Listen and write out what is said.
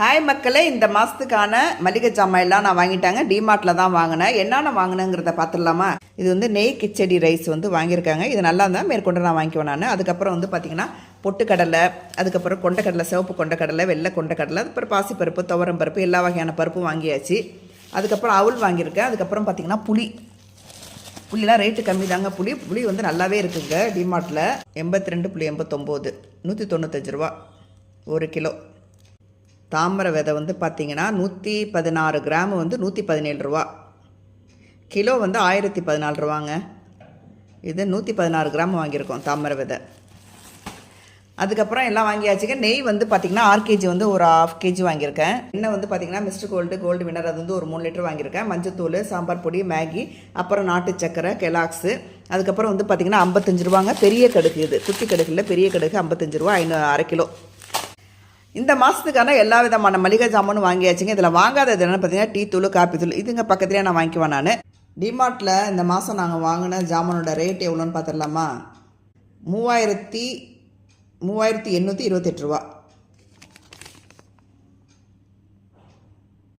Hi மக்களே. இந்த மாதத்துக்கான மளிகை ஜாமான் எல்லாம் நான் வாங்கிட்டாங்க. டிமார்ட்டில் தான் வாங்கினேன். என்னென்ன வாங்கினேங்கிறத பார்த்துடலாமா? இது வந்து நெய் கிச்சடி ரைஸ் வந்து வாங்கியிருக்காங்க. இது நல்லா இருந்தால் மேற்கொண்டு நான் வாங்கிக்குவேன் நான். அதுக்கப்புறம் வந்து பார்த்திங்கன்னா பொட்டுக்கடலை அதுக்கப்புறம் கொண்டக்கடலை சிவப்பு கொண்டக்கடலை வெள்ளை கொண்டக்கடலை அதுக்கப்புறம் பாசிப்பருப்பு துவரம் பருப்பு எல்லா வகையான பருப்பும் வாங்கியாச்சு. அதுக்கப்புறம் அவுள் வாங்கியிருக்கேன். அதுக்கப்புறம் பார்த்திங்கன்னா புளி. புளிலாம் ரேட்டு கம்மி தாங்க. புளி புளி வந்து நல்லாவே இருக்குங்க. டிமார்ட்டில் எண்பத்தி ரெண்டு புளி எண்பத்தொம்போது. நூற்றி தொண்ணூத்தஞ்சு ரூபா. ஒரு கிலோ. தாமரை விதை வந்து பார்த்தீங்கன்னா நூற்றி பதினாறு கிராம் வந்து நூற்றி பதினேழு ரூபா. கிலோ வந்து ஆயிரத்தி பதினாலு ரூபாங்க. இது நூற்றி பதினாறு கிராம் வாங்கியிருக்கோம் தாமரை விதை. அதுக்கப்புறம் எல்லாம் வாங்கியாச்சுங்க. நெய் வந்து பார்த்திங்கன்னா ஆறு கேஜி வந்து ஒரு ஆஃப் கேஜி வாங்கியிருக்கேன். எண்ணெய் வந்து பார்த்திங்கன்னா மிஸ்டர் கோல்டு கோல்டு வினர் அது வந்து ஒரு மூணு லிட்டர் வாங்கியிருக்கேன். மஞ்சத்தூள் சாம்பார் பொடி மேகி அப்புறம் நாட்டு சக்கரை கெலாக்ஸு. அதுக்கப்புறம் வந்து பார்த்திங்கன்னா ஐம்பத்தஞ்சு ரூபாங்க. பெரிய கடுகு இது. குட்டி கடுகு இல்லை பெரிய கடுகு ஐம்பத்தஞ்சு ரூபா ஐநூறு அரை கிலோ. இந்த மாதத்துக்கான எல்லா விதமான மளிகை ஜாமானும் வாங்கியாச்சுங்க. இதில் வாங்காதது என்னென்னு பார்த்தீங்கன்னா டீ தூள் காப்பி தூள். இதுங்க பக்கத்துலேயே நான் வாங்கிக்குவேன் நான். டிமார்ட்டில் இந்த மாதம் நாங்கள் வாங்கின ஜாமானோட ரேட் எவ்வளோன்னு பார்த்துடலாமா மூவாயிரத்தி மூவாயிரத்தி எண்ணூற்றி இருபத்தெட்டு ரூபா.